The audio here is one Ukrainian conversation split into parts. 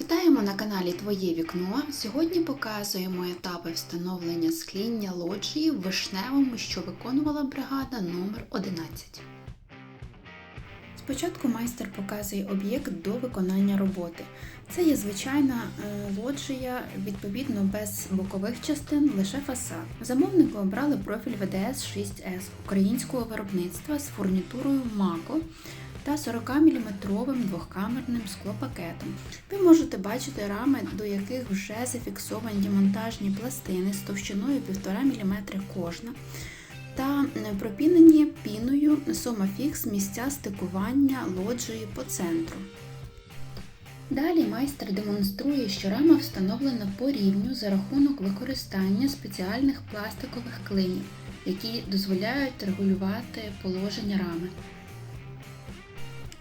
Вітаємо на каналі Твоє вікно. Сьогодні показуємо етапи встановлення скління лоджії в вишневому, що виконувала бригада номер 11. Спочатку майстер показує об'єкт до виконання роботи. Це є звичайна е, лоджія, відповідно без бокових частин, лише фасад. Замовники обрали профіль ВДС 6С українського виробництва з фурнітурою МАКО та 40-мм двохкамерним склопакетом. Ви можете бачити рами, до яких вже зафіксовані монтажні пластини з товщиною 1,5 мм кожна та пропінені піною Сомафікс місця стикування лоджії по центру. Далі майстер демонструє, що рама встановлена по рівню за рахунок використання спеціальних пластикових клинів, які дозволяють регулювати положення рами.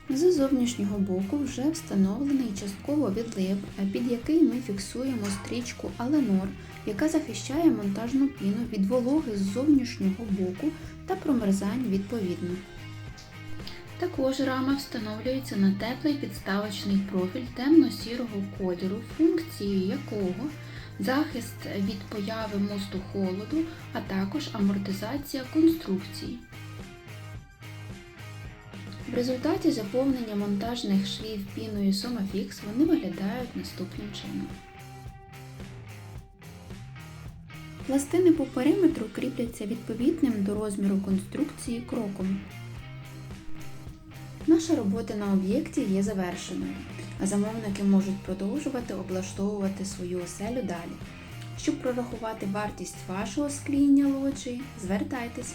З зовнішнього боку вже встановлений частково відлив, під який ми фіксуємо стрічку Аленор, яка захищає монтажну піну від вологи з зовнішнього боку та промерзань відповідно. Також рама встановлюється на теплий підставочний профіль темно-сірого кольору, функцією якого захист від появи мосту холоду, а також амортизація конструкції. В результаті заповнення монтажних швів піною Somafix вони виглядають наступним чином. Пластини по периметру кріпляться відповідним до розміру конструкції кроком. Наша робота на об'єкті є завершеною, а замовники можуть продовжувати облаштовувати свою оселю далі. Щоб прорахувати вартість вашого скління лоджії, звертайтесь.